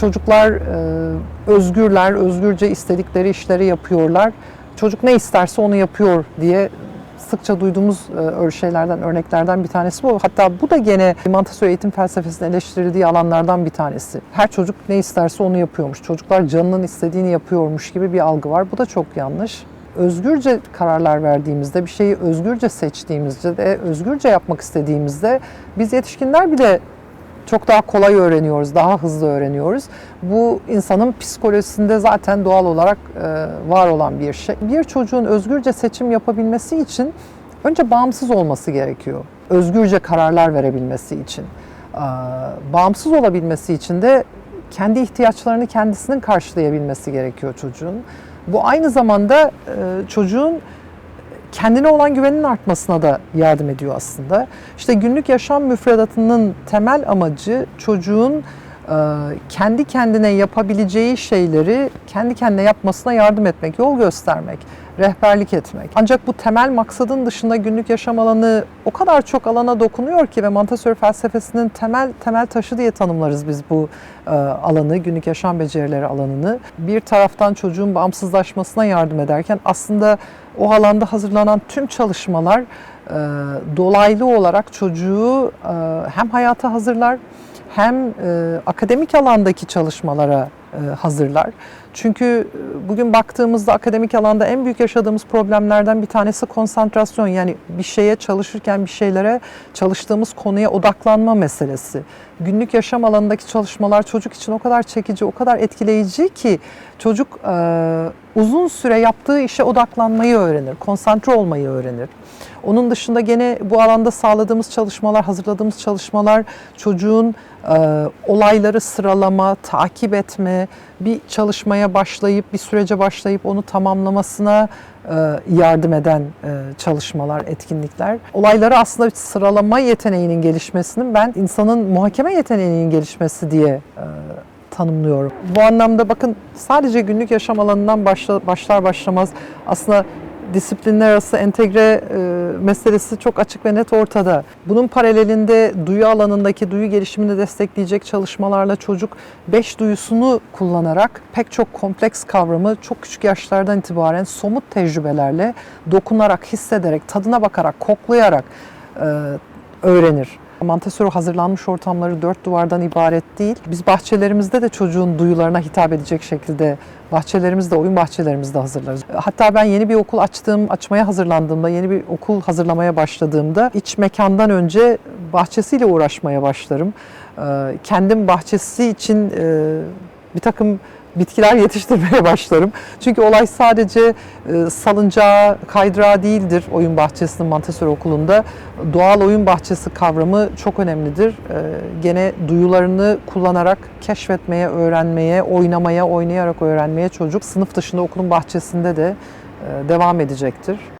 Çocuklar e, özgürler, özgürce istedikleri işleri yapıyorlar. Çocuk ne isterse onu yapıyor diye sıkça duyduğumuz e, şeylerden, örneklerden bir tanesi bu. Hatta bu da gene Montessori eğitim felsefesinin eleştirildiği alanlardan bir tanesi. Her çocuk ne isterse onu yapıyormuş. Çocuklar canının istediğini yapıyormuş gibi bir algı var. Bu da çok yanlış. Özgürce kararlar verdiğimizde, bir şeyi özgürce seçtiğimizde de, özgürce yapmak istediğimizde biz yetişkinler bile çok daha kolay öğreniyoruz, daha hızlı öğreniyoruz. Bu insanın psikolojisinde zaten doğal olarak e, var olan bir şey. Bir çocuğun özgürce seçim yapabilmesi için önce bağımsız olması gerekiyor. Özgürce kararlar verebilmesi için. E, Bağımsız olabilmesi için de kendi ihtiyaçlarını kendisinin karşılayabilmesi gerekiyor çocuğun. Bu aynı zamanda e, çocuğun kendine olan güveninin artmasına da yardım ediyor aslında. İşte günlük yaşam müfredatının temel amacı çocuğun e, kendi kendine yapabileceği şeyleri kendi kendine yapmasına yardım etmek, yol göstermek, rehberlik etmek. Ancak bu temel maksadın dışında günlük yaşam alanı o kadar çok alana dokunuyor ki ve Montessori felsefesinin temel temel taşı diye tanımlarız biz bu e, alanı, günlük yaşam becerileri alanını. Bir taraftan çocuğun bağımsızlaşmasına yardım ederken aslında o alanda hazırlanan tüm çalışmalar e, dolaylı olarak çocuğu e, hem hayata hazırlar hem e, akademik alandaki çalışmalara e, hazırlar. Çünkü e, bugün baktığımızda akademik alanda en büyük yaşadığımız problemlerden bir tanesi konsantrasyon. Yani bir şeye çalışırken bir şeylere çalıştığımız konuya odaklanma meselesi. Günlük yaşam alanındaki çalışmalar çocuk için o kadar çekici, o kadar etkileyici ki çocuk e, uzun süre yaptığı işe odaklanmayı öğrenir, konsantre olmayı öğrenir. Onun dışında gene bu alanda sağladığımız çalışmalar, hazırladığımız çalışmalar çocuğun e, olayları sıralama, takip etme, bir çalışmaya başlayıp, bir sürece başlayıp onu tamamlamasına e, yardım eden e, çalışmalar, etkinlikler. Olayları aslında sıralama yeteneğinin gelişmesinin ben insanın muhakeme yeteneğinin gelişmesi diye e, tanımlıyorum. Bu anlamda bakın sadece günlük yaşam alanından başla, başlar başlamaz aslında disiplinler arası entegre e, meselesi çok açık ve net ortada. Bunun paralelinde duyu alanındaki duyu gelişimini destekleyecek çalışmalarla çocuk beş duyusunu kullanarak pek çok kompleks kavramı çok küçük yaşlardan itibaren somut tecrübelerle dokunarak, hissederek, tadına bakarak, koklayarak e, öğrenir. Montessori hazırlanmış ortamları dört duvardan ibaret değil. Biz bahçelerimizde de çocuğun duyularına hitap edecek şekilde bahçelerimizde, oyun bahçelerimizde hazırlarız. Hatta ben yeni bir okul açtığım, açmaya hazırlandığımda, yeni bir okul hazırlamaya başladığımda iç mekandan önce bahçesiyle uğraşmaya başlarım. Kendim bahçesi için bir takım bitkiler yetiştirmeye başlarım. Çünkü olay sadece e, salıncağı, kaydırağı değildir oyun bahçesinin Montessori okulunda. Doğal oyun bahçesi kavramı çok önemlidir. E, Gene duyularını kullanarak keşfetmeye, öğrenmeye, oynamaya, oynayarak öğrenmeye çocuk sınıf dışında okulun bahçesinde de e, devam edecektir.